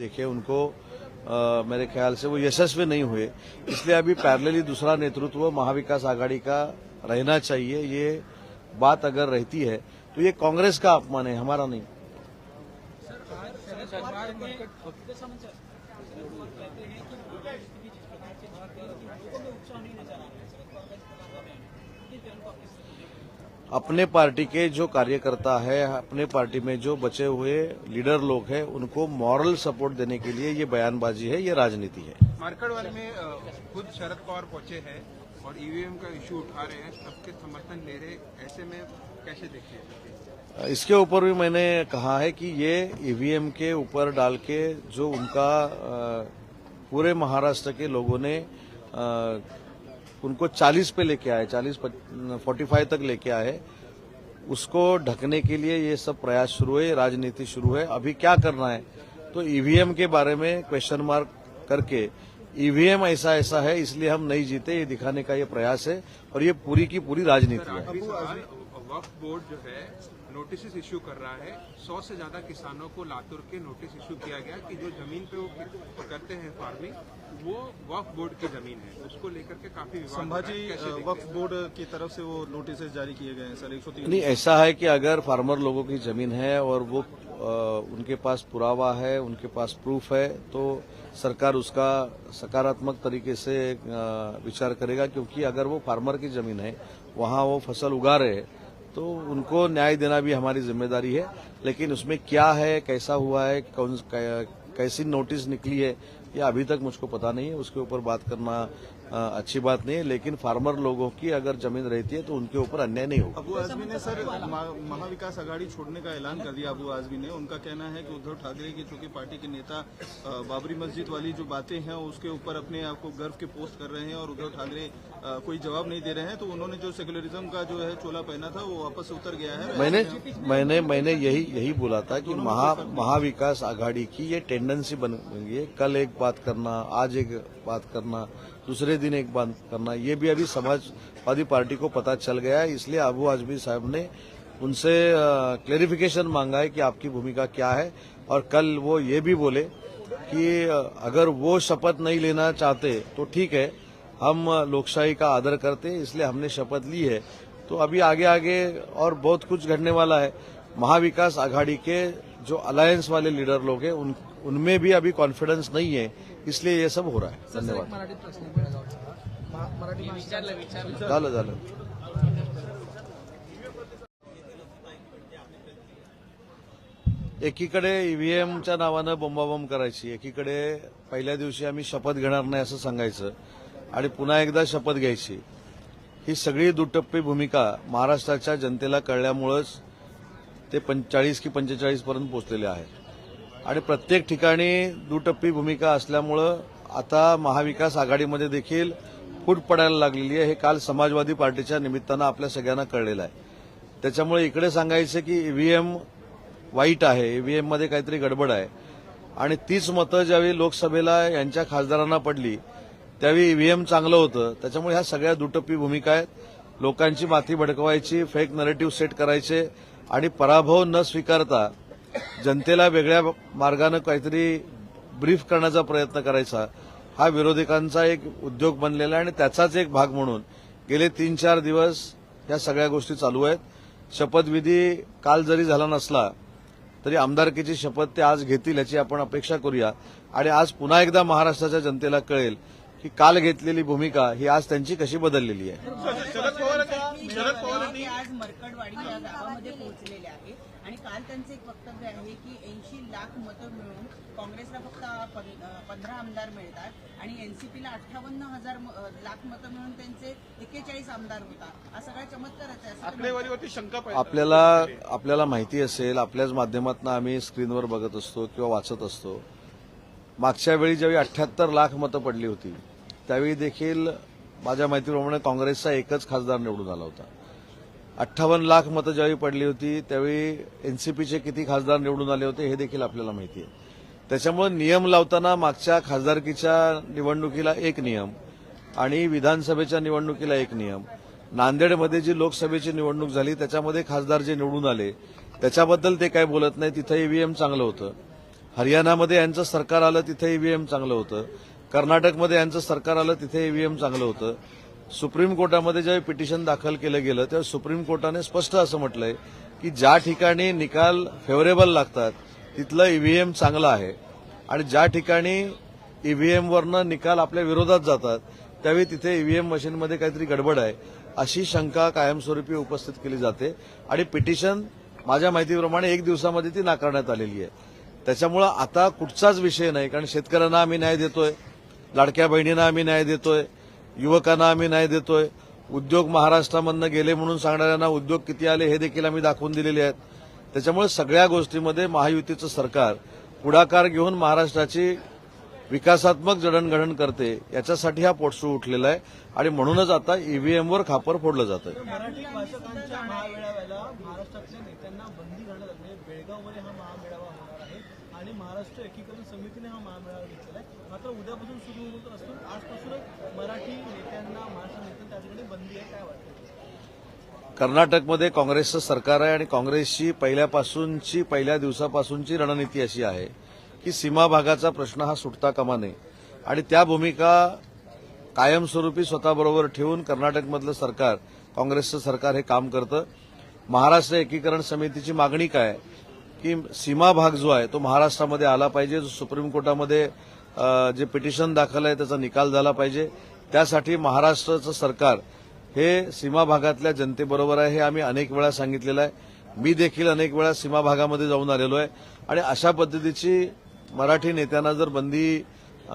देखे उनको अ, मेरे ख्याल से वो यशस्वी नहीं हुए। इसलिए अभी पैरेलली दूसरा नेतृत्व महाविकास आघाड़ी का रहना चाहिए। ये बात अगर रहती है तो ये कांग्रेस का अपमान है हमारा नहीं। अपने पार्टी के जो कार्यकर्ता है अपने पार्टी में जो बचे हुए लीडर लोग हैं उनको मॉरल सपोर्ट देने के लिए ये बयानबाजी है ये राजनीति है। मार्केटवाले में खुद शरद पवार पहुँचे हैं और ईवीएम का इश्यू उठा रहे हैं सबके समर्थन ले रहे ऐसे में कैसे देखिए इसके ऊपर भी मैंने कहा है कि ये ईवीएम के ऊपर डाल के जो उनका पूरे महाराष्ट्र के लोगों ने उनको 40 पे लेके आए 40 45 तक लेके आए। उसको ढकने के लिए ये सब प्रयास शुरू है राजनीति शुरू है अभी क्या करना है? तो ईवीएम के बारे में क्वेश्चन मार्क करके ईवीएम ऐसा ऐसा है, इसलिए हम नहीं जीते, ये दिखाने का ये प्रयास है, और ये पूरी की पूरी राजनीति है। वक्फ बोर्ड जो है नोटिस इश्यू कर रहा है। सौ से ज़्यादा किसानों को लातूर के नोटिस इश्यू किया गया कि जो ज़मीन पे वो करते हैं फ़ार्मिंग वो वक्फ बोर्ड की ज़मीन है। उसको लेकर के काफ़ी। संभाजी वक्फ बोर्ड की तरफ़ से वो नोटिस जारी किए गए हैं सर एक सौ तीन नहीं ऐसा है कि अगर फार्मर लोगों की ज़मीन है और वो उनके पास पुरावा है उनके पास प्रूफ है तो सरकार उसका सकारात्मक तरीके से विचार करेगा क्योंकि अगर वो फार्मर की ज़मीन है वहाँ वो फ़सल उगा रहे हैं तो उनको न्याय देना भी हमारी ज़िम्मेदारी है, लेकिन उसमें क्या है, कैसा हुआ है, कौन कैसी नोटिस निकली है, ये अभी तक मुझको पता नहीं है। उसके ऊपर बात करना अच्छी बात नहीं है लेकिन फार्मर लोगों की अगर ज़मीन रहती है तो उनके ऊपर अन्याय नहीं होगा। अबू आजमी ने सर महाविकास आघाड़ी छोड़ने का ऐलान कर दिया अबू आजमी ने। उनका कहना है कि उद्धव ठाकरे की चूँकि पार्टी के नेता बाबरी मस्जिद वाली जो बातें हैं उसके ऊपर अपने आप को गर्व के पोस्ट कर रहे हैं और उद्धव ठाकरे कोई जवाब नहीं दे रहे हैं। तो उन्होंने जो सेक्युलरिज्म का जो है चोला पहना था वो वापस उतर गया है मैंने मैंने मैंने यही यही बोला था कि महा महाविकास आघाड़ी की ये टेंडेंसी बन गई है। कल एक बात करना आज एक बात करना दूसरे दिन एक बात करना, ये भी अभी समाजवादी पार्टी को पता चल गया है, इसलिए अबू आजमी साहब ने उनसे क्लेरिफिकेशन मांगा है कि आपकी भूमिका क्या है, और कल वो ये भी बोले कि अगर वो शपथ नहीं लेना चाहते तो ठीक है, हम लोकशाही का आदर करते इसलिए हमने शपथ ली है। तो अभी आगे आगे और बहुत कुछ घटने वाला है। महाविकास आघाड़ी के जो अलायंस वाले लीडर लोग हैं, उन, उनमें भी अभी कॉन्फिडेंस नहीं है इसलिए ये सब हो रहा है। धन्यवाद। आहे झालं झालं. एकीकडे ईव्हीएमच्या नावानं बोंबाबोंब करायची एकीकडे पहिल्या दिवशी आम्ही शपथ घेणार नाही असं सांगायचं आणि पुन्हा एकदा शपथ घ्यायची. ही सगळी दुटप्पी भूमिका महाराष्ट्राच्या जनतेला कळल्यामुळंच ते पंचाळीस की पंचेचाळीस पर्यंत पोहोचलेले आहेत. आणि प्रत्येक ठिकाणी दुटप्पी भूमिका असल्यामुळं आता महाविकास आघाडीमध्ये देखील फूट पडायला लागलेली आहे. हे काल समाजवादी पार्टीच्या निमित्तानं आपल्या सगळ्यांना कळलेलं आहे. त्याच्यामुळे इकडे सांगायचं की ईव्हीएम वाईट आहे. ईव्हीएममध्ये काहीतरी गडबड आहे. आणि तीच मतं ज्यावेळी लोकसभेला यांच्या खासदारांना पडली त्यावेळी ईव्हीएम चांगलं होतं. त्याच्यामुळे ह्या सगळ्या दुटप्पी भूमिका आहेत. लोकांची माथी भडकवायची फेक नरेटिव्ह सेट करायचे आणि पराभव न स्वीकारता जनतेला वेगळ्या मार्गानं काहीतरी ब्रीफ करण्याचा प्रयत्न करायचा हा विरोधकांचा एक उद्योग बनलेला आहे आणि त्याचाच एक भाग म्हणून गेले तीन चार दिवस या सगळ्या गोष्टी चालू आहेत. शपथविधी काल जरी झाला नसला तरी आमदारकीची शपथ ते आज घेतील याची आपण अपेक्षा करूया. आणि आज पुन्हा एकदा महाराष्ट्राच्या जनतेला कळेल की काल घेतलेली भूमिका ही आज त्यांची कशी बदललेली आहे? शरद पवार शरद पवार ते आज मरकडवाडी या गावामध्ये पोहोचलेले आहे. आणि काल त्यांचं एक वक्तव्य आहे की ऐंशी लाख मतं मिळून काँग्रेसला फक्त पंधरा आमदार मिळतात आणि एनसीपीला अठ्ठावन्न हजार लाख मतं मिळून त्यांचे एक्केचाळीस आमदार होतात. हा सगळा चमत्कारच आहे. आकडेवारीवरती शंका आपल्याला आपल्याला माहिती असेल आपल्याच माध्यमातून आम्ही स्क्रीनवर बघत असतो किंवा वाचत असतो. मागच्या वेळी ज्यावेळी अठ्याहत्तर लाख मतं पडली होती त्यावेळी देखील माझ्या माहितीप्रमाणे काँग्रेसचा एकच खासदार निवडून आला होता. अठ्ठावन्न लाख मतं ज्यावेळी पडली होती त्यावेळी एनसीपीचे किती खासदार निवडून आले होते हे देखील आपल्याला माहिती आहे त्याच्यामुळे नियम लावताना मागच्या खासदारकीच्या निवडणुकीला एक नियम आणि विधानसभेच्या निवडणुकीला एक नियम. नांदेडमध्ये जी लोकसभेची निवडणूक झाली त्याच्यामध्ये खासदार जे निवडून आले त्याच्याबद्दल ते काय बोलत नाही. तिथं ईव्हीएम चांगलं होतं. हरियाणामध्ये यांचं सरकार आलं तिथं ईव्हीएम चांगलं होतं. कर्नाटकमध्ये यांचं सरकार आलं तिथे ईव्हीएम चांगलं होतं. सुप्रीम कोर्टामध्ये ज्यावेळी पिटिशन दाखल केलं गेलं तेव्हा सुप्रीम कोर्टाने स्पष्ट असं म्हटलंय की ज्या ठिकाणी निकाल फेवरेबल लागतात तिथलं ईव्हीएम चांगलं आहे. आणि ज्या ठिकाणी ईव्हीएमवरनं निकाल आपल्या विरोधात जातात त्यावेळी तिथे ईव्हीएम मशीनमध्ये काहीतरी गडबड आहे अशी शंका कायमस्वरूपी उपस्थित केली जाते. आणि पिटिशन माझ्या माहितीप्रमाणे एक दिवसामध्ये ती नाकारण्यात आलेली आहे. त्याच्यामुळं आता कुठचाच विषय नाही कारण शेतकऱ्यांना आम्ही न्याय देतोय. लाडक्या बहिणींना आम्ही न्याय देतोय युवकांना आम्ही न्याय देतोय. उद्योग महाराष्ट्रामधनं गेले म्हणून सांगणाऱ्यांना उद्योग किती आले हे देखील आम्ही दाखवून दिलेले आहेत. त्याच्यामुळे सगळ्या गोष्टीमध्ये महायुतीचं सरकार पुढाकार घेऊन महाराष्ट्राची विकासात्मक जडणघडण करते याच्यासाठी हा पोटसू उठलेला आहे. आणि म्हणूनच आता ईव्हीएमवर खापर फोडलं जातं आहे बेळगावमध्ये हा महामेळावा होणार आहे. आणि महाराष्ट्र एकीकरण समितीने हा महामेळावा घेतलेला आहे. मात्र उद्यापासून सुरू होत असून आजपासूनच मराठी नेत्यांना महाराष्ट्र नेत्यांना त्या ठिकाणी बंदी आहे काय वाटतं? कर्नाटकमध्ये काँग्रेसचं सरकार आहे आणि काँग्रेसची पहिल्यापासूनची पहिल्या दिवसापासूनची रणनीती अशी आहे. की सीमा भागाचा प्रश्न हा सुटता कामा नये. आणि त्या भूमिका कायमस्वरूपी स्वतःबरोबर ठेवून कर्नाटकमधलं सरकार काँग्रेसचं सरकार हे काम करतं. महाराष्ट्र एकीकरण समितीची मागणी काय? की सीमा भाग जो आहे तो महाराष्ट्रामध्ये आला पाहिजे जो सुप्रीम कोर्टामध्ये जे पिटिशन दाखल आहे त्याचा निकाल झाला पाहिजे. त्यासाठी महाराष्ट्राचं सरकार हे सीमा भागातल्या जनतेबरोबर आहे हे आम्ही अनेक वेळा सांगितलेलं आहे. मी देखील अनेक वेळा सीमा भागामध्ये जाऊन आलेलो आहे. आणि अशा पद्धतीची मराठी नेत्यांना जर बंदी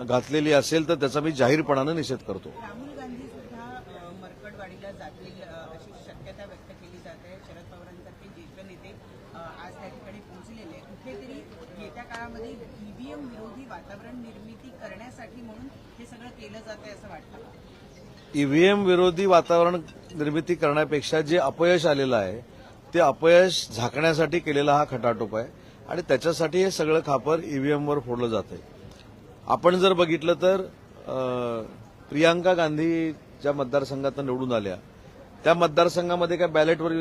घातलेली असेल तर त्याचा मी जाहीरपणानं निषेध करतो. राहुल गांधी सुद्धा अ, मरकडवाडीला जातील अ, अशी शक्यता व्यक्त केली जाते. शरद पवारांसारखे ज्येष्ठ नेते अ, आज त्या ठिकाणी पोहोचलेले आहेत. कुठेतरी येत्या काळामध्ये ईव्हीएम विरोधी वातावरण निर्मिती करण्यासाठी म्हणून हे सगळं केलं जात आहे असं वाटतं ईव्हीएम विरोधी वातावरण निर्मिती करण्यापेक्षा जे अपयश आलेलं आहे ते अपयश झाकण्यासाठी केलेला हा खटाटोप आहे. आणि त्याच्यासाठी हे सगळं खापर ईव्हीएमवर फोडलं जातंय. आपण जर बघितलं तर प्रियांका गांधी ज्या मतदारसंघातून निवडून आल्या त्या मतदारसंघामध्ये काय बॅलेटवर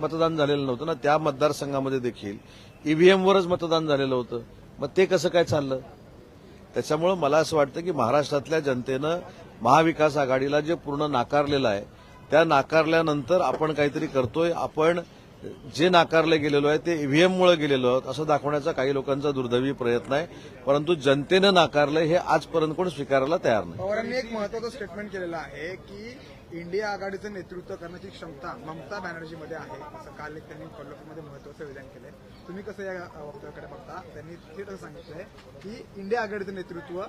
मतदान झालेलं नव्हतं ना त्या मतदारसंघामध्ये देखील ईव्हीएमवरच मतदान झालेलं होतं. मग ते कसं काय चाललं? त्याच्यामुळं मला असं वाटतं की महाराष्ट्रातल्या जनतेनं महाविकास आघाडीला जे पूर्ण नाकारलेलं आहे त्या नाकारल्यानंतर आपण काहीतरी करतोय आपण जे नाकारलं गेलेलो आहे ते ईव्हीएममुळे गेलेलो आहोत असं दाखवण्याचा काही लोकांचा दुर्दैवी प्रयत्न आहे. परंतु जनतेनं नाकारलं हे आजपर्यंत कोण स्वीकारायला तयार नाही. पवारांनी एक महत्वाचं स्टेटमेंट केलेलं आहे की इंडिया आघाडीचं नेतृत्व करण्याची क्षमता ममता बॅनर्जीमध्ये आहे. असं काल एक त्यांनी कोल्हापूरमध्ये महत्वाचं विधान केलंय. तुम्ही कसं या वक्तव्याकडे बघता? त्यांनी थेट असं सांगितलंय की इंडिया आघाडीचं नेतृत्व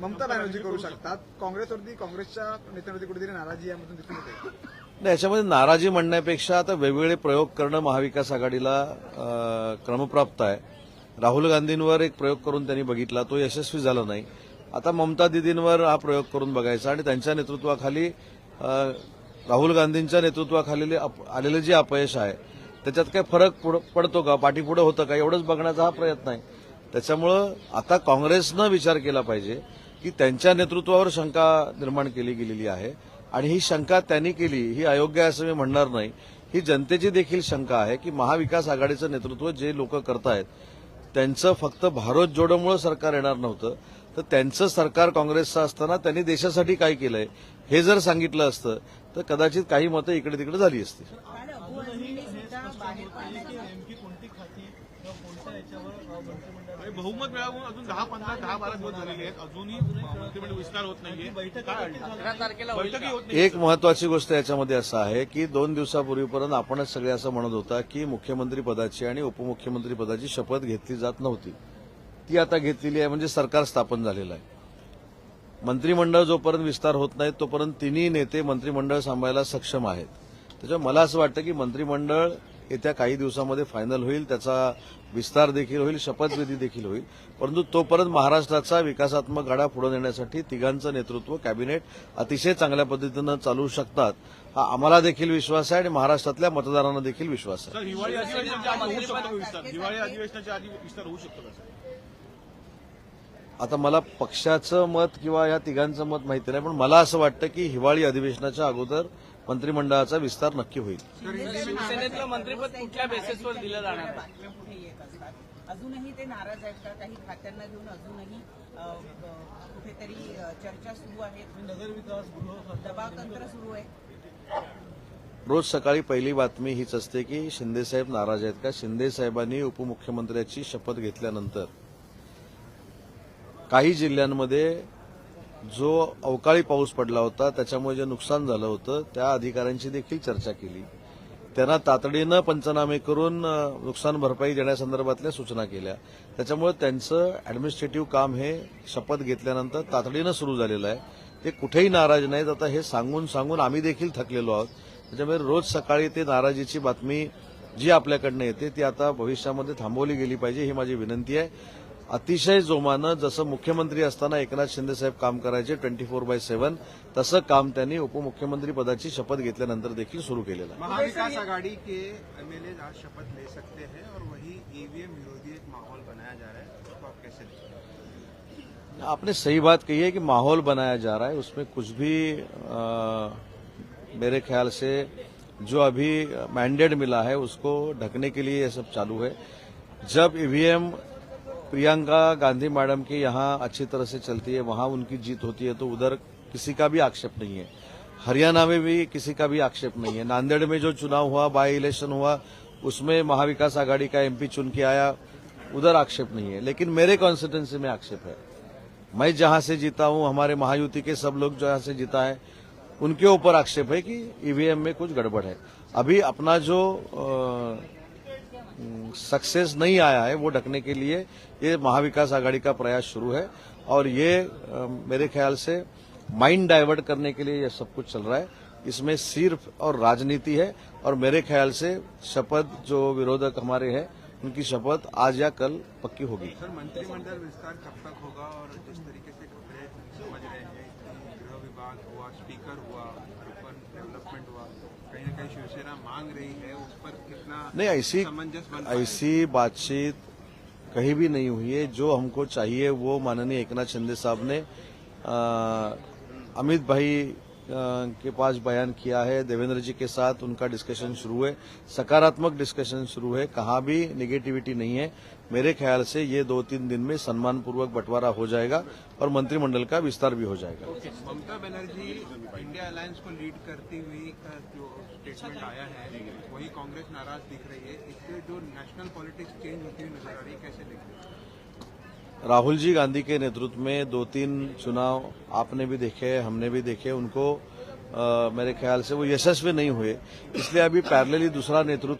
ममता बॅनर्जी करू शकतात. काँग्रेसवरती काँग्रेसच्या नेत्यांवरती कुठेतरी नाराजी यामधून दिसून येते. नाही याच्यामध्ये नाराजी म्हणण्यापेक्षा आता वेगवेगळे प्रयोग करणं महाविकास आघाडीला क्रमप्राप्त आहे. राहुल गांधींवर एक प्रयोग करून त्यांनी बघितला तो यशस्वी झाला नाही. आता ममता दिदींवर हा प्रयोग करून बघायचा आणि त्यांच्या नेतृत्वाखाली राहुल गांधींच्या नेतृत्वाखाली अप- आलेलं जे अपयश आहे त्याच्यात काय फरक पुढं- पडतो का पाठीपुढं होतं का एवढंच बघण्याचा हा प्रयत्न आहे. त्याच्यामुळं आता काँग्रेसनं विचार केला पाहिजे की त्यांच्या नेतृत्वावर शंका निर्माण केली गेलेली आहे. आणि ही शंका त्यांनी केली ही अयोग्य आहे असं मी म्हणणार नाही. ही जनतेची देखील शंका आहे की महाविकास आघाडीचं नेतृत्व जे लोक करतायत त्यांचं फक्त भारत जोडोमुळे सरकार येणार नव्हतं. तर त्यांचं सरकार काँग्रेसचं असताना त्यांनी देशासाठी काय केलंय हे जर सांगितलं असतं तर कदाचित काही मतं इकडे तिकडे झाली असती. बहुमत मिळावून अजून दहा पंधरा दहा बारा दिवस झालेले आहेत. अजूनही मंत्रिमंडळ विस्तार होत नाहीये. होत नाही एक महत्वाची गोष्ट याच्यामध्ये असं आहे की दोन दिवसापूर्वीपर्यंत आपणच सगळे असं म्हणत होता की मुख्यमंत्री पदाची आणि उपमुख्यमंत्री पदाची शपथ घेतली जात नव्हती. ती आता घेतलेली आहे म्हणजे सरकार स्थापन झालेलं आहे. मंत्रिमंडळ जोपर्यंत विस्तार होत नाही तोपर्यंत तिन्ही नेते मंत्रिमंडळ सांभाळायला सक्षम आहेत. त्याच्यामुळे मला असं वाटतं की मंत्रिमंडळ येत्या काही दिवसामध्ये फायनल होईल त्याचा विस्तार देखील होईल शपथविधी देखील होईल. परंतु तोपर्यंत महाराष्ट्राचा विकासात्मक गाडा पुढे नेण्यासाठी तिघांचं नेतृत्व कॅबिनेट अतिशय चांगल्या पद्धतीनं चालू शकतात हा आम्हाला देखील विश्वास आहे आणि महाराष्ट्रातल्या मतदारांना देखील विश्वास आहे. हिवाळी अधिवेशनाच्या आधी विस्तार होऊ शकतो आता मला पक्षाचं मत किंवा या तिघांचं मत माहिती नाही पण मला असं वाटतं की हिवाळी अधिवेशनाच्या अगोदर मंत्रिमंडळाचा विस्तार नक्की होईल. शिवसेनेतलं मंत्रिपद कुठल्या बेसिसवर दिलं जाणार? अजूनही ते नाराज आहेत का? काही खात्यांना घेऊन अजूनही कुठेतरी चर्चा सुरू दबावतंत्र सुरू आहे. रोज सकाळी पहिली बातमी हीच असते की शिंदेसाहेब नाराज आहेत का? शिंदे साहेबांनी उपमुख्यमंत्र्याची शपथ घेतल्यानंतर काही जिल्ह्यांमध्ये जो अवकाळी पाऊस पडला होता त्याच्यामुळे जे नुकसान झालं होतं त्या अधिकाऱ्यांशी देखील चर्चा केली. त्यांना तातडीनं पंचनामे करून नुकसान भरपाई देण्यासंदर्भातल्या सूचना केल्या. त्याच्यामुळे त्यांचं ऍडमिनिस्ट्रेटिव्ह काम हे शपथ घेतल्यानंतर तातडीनं सुरू झालेलं आहे. ते कुठेही नाराज नाहीत. आता हे सांगून सांगून आम्ही देखील थकलेलो आहोत. त्याच्यामुळे रोज सकाळी ते नाराजीची बातमी जी आपल्याकडनं येते ती आता भविष्यामध्ये थांबवली गेली पाहिजे ही माझी विनंती आहे. अतिशय जोमानं जसं मुख्यमंत्री असताना एकनाथ शिंदेसाहेब काम करायचे ट्वेंटी फोर बाय सेव्हन तसं काम त्यांनी उपमुख्यमंत्री पदाची शपथ घेतल्यानंतर देखील सुरू केलेलं आहे. महाविकास आघाड़ी के एमएलए आज शपथ ले सकते हैं और वही ईवीएम विरोधी एक माहौल बनाया जा रहा है उसको आप कैसे आपने सही बात कही है कि माहौल बनाया जा रहा है उसमें कुछ भी आ, मेरे ख्याल से जो अभी मैंडेट मिला है उसको ढकने के लिए ये सब चालू है। जब ईवीएम प्रियंका गांधी मैडम की यहाँ अच्छी तरह से चलती है, वहाँ उनकी जीत होती है तो उधर किसी का भी आक्षेप नहीं है। हरियाणा में भी किसी का भी आक्षेप नहीं है। नांदेड़ में जो चुनाव हुआ बाई इलेक्शन हुआ, उसमें महाविकास आघाड़ी का एमपी चुन के आया, उधर आक्षेप नहीं है। लेकिन मेरे कॉन्स्टिट्यूंसी में आक्षेप है। मैं जहाँ से जीता हूँ, हमारे महायुति के सब लोग जहाँ से जीता है, उनके ऊपर आक्षेप है कि ईवीएम में कुछ गड़बड़ है। अभी अपना जो सक्सेस नहीं आया है वो ढकने के लिए, ये महाविकास आघाड़ी का प्रयास शुरू है। और ये मेरे ख्याल से माइंड डाइवर्ट करने के लिए ये सब कुछ चल रहा है। इसमें सिर्फ़ और राजनीति है। और मेरे ख्याल से शपथ जो विरोधक हमारे हैं, उनकी शपथ आज या कल पक्की होगी। सर, मंत्रिमंडल विस्तार कब तक होगा और जिस तरीके से खबरें समझ रहे हैं गृह विभाग हुआ, स्पीकर हुआ ना शिवसेना मांग रही है उस पर कितना नहीं ऐसी? ऐसी बातचीत कहीं भी नहीं हुई है जो हमको चाहिए वो माननीय एकनाथ शिंदे साहब ने अमित भाई के पास बयान किया है। देवेंद्र जी के साथ उनका डिस्कशन शुरू है। सकारात्मक डिस्कशन शुरू है। कहाँ भी निगेटिविटी नहीं है। मेरे ख्याल से ये दो तीन दिन में सम्मानपूर्वक बंटवारा हो जाएगा और मंत्रिमंडल का विस्तार भी हो जाएगा। ममता बनर्जी इंडिया अलायंस को लीड करती हुई का जो स्टेटमेंट आया है, वही कांग्रेस नाराज़ दिख रही है। इससे जो नेशनल पॉलिटिक्स चेंज होती हुई नज़र आ रही है, कैसे देखते हैं? राहुल जी गांधी के नेतृत्व में दो तीन चुनाव आपने भी देखे हमने भी देखे। उनको आ, मेरे ख्याल से वो यशस्वी नहीं हुए। इसलिए अभी पैरेलली दूसरा नेतृत्व